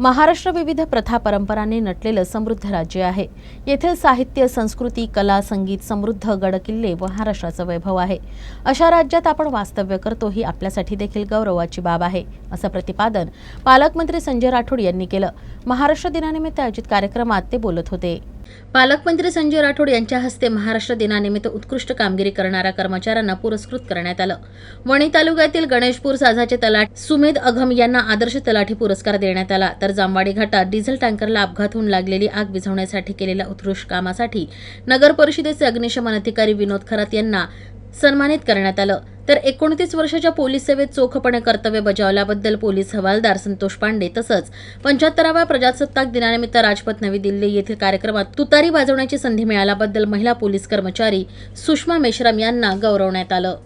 महाराष्ट्र विविध प्रथा परंपरांनी नटलेलं समृद्ध राज्य आहे. येथील साहित्य संस्कृती कला संगीत समृद्ध गडकिल्ले व महाराष्ट्राचं वैभव आहे. अशा राज्यात आपण वास्तव्य करतो ही आपल्यासाठी देखील गौरवाची बाब आहे असं प्रतिपादन पालकमंत्री संजय राठोड यांनी केलं. महाराष्ट्र दिनानिमित्त आयोजित कार्यक्रमात ते बोलत होते. पालकमंत्री संजय राठोड यांच्या हस्ते महाराष्ट्र दिनानिमित्त उत्कृष्ट कामगिरी करणाऱ्या कर्मचाऱ्यांना पुरस्कृत करण्यात आलं. वणी तालुक्यातील गणेशपूर साजाचे तलाठी सुमेध अघम यांना आदर्श तलाठी पुरस्कार देण्यात आला. तर जांबाडी घाटात डिझेल टँकरला अपघात होऊन लागलेली आग विझवण्यासाठी केलेल्या उत्कृष्ट कामासाठी नगर परिषदेचे अग्निशमन अधिकारी विनोद खरात यांना सन्मानित करण्यात आलं. तर एकोणतीस वर्षाच्या पोलीस सेवेत चोखपणे कर्तव्य बजावल्याबद्दल पोलीस हवालदार संतोष पांडे तसंच पंच्याहत्तराव्या प्रजासत्ताक दिनानिमित्त राजपथ नवी दिल्ली येथील कार्यक्रमात तुतारी वाजवण्याची संधी मिळाल्याबद्दल महिला पोलीस कर्मचारी सुषमा मेश्राम यांना गौरवण्यात आलं.